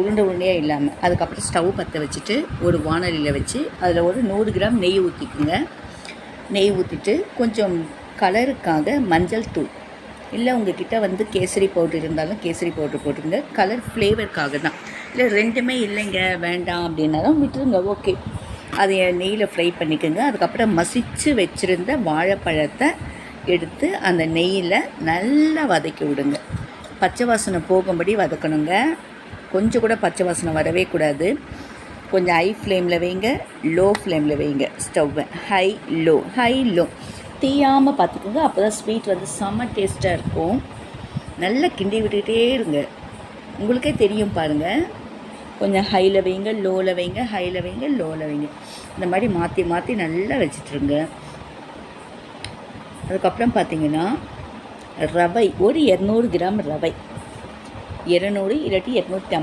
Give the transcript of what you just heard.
உருண்டை உருண்டையாக இல்லாமல் அதுக்கப்புறம் ஸ்டவ் பற்ற வச்சுட்டு ஒரு வானலியில் வச்சு அதில் ஒரு நூறு கிராம் நெய் ஊற்றிக்குங்க நெய் ஊற்றிட்டு கொஞ்சம் கலருக்காக மஞ்சள் தூள். இல்லை உங்ககிட்ட வந்து கேசரி பவுடர் இருந்தாலும் கேசரி பவுடர் போட்டுருங்க கலர் ஃப்ளேவருக்காக தான். இல்லை ரெண்டுமே இல்லைங்க வேண்டாம் அப்படின்னாலும் விட்டுருங்க ஓகே அதை நெய்யில் ஃப்ரை பண்ணிக்கோங்க. அதுக்கப்புறம் மசிச்சு வச்சுருந்த வாழைப்பழத்தை எடுத்து அந்த நெய்யில் நல்லா வதக்கி விடுங்க. பச்சை வாசனை போகும்படி வதக்கணுங்க. கொஞ்சம் கூட பச்சை வாசனை வரவே கூடாது. கொஞ்சம் ஹை ஃப்ளேமில் வைங்க லோ ஃப்ளேமில் வைங்க ஸ்டவ்வை ஹை லோ ஹை லோ தீயாமல் பார்த்துக்கோங்க அப்போ தான் ஸ்வீட் வந்து செம்ம டேஸ்ட்டாக இருக்கும். நல்லா கிண்டி விட்டுக்கிட்டே இருங்க. உங்களுக்கே தெரியும் பாருங்கள் கொஞ்சம் ஹையில் வைங்க லோவில் வைங்க ஹையில் வைங்க லோவில் வைங்க. இந்த மாதிரி மாற்றி மாற்றி நல்லா வச்சிட்ருங்க அதுக்கப்புறம் பார்த்தீங்கன்னா ரவை ஒரு இரநூறு கிராம் ரவை. இரநூறு இல்லாட்டி இரநூத்தி ஐம்பது.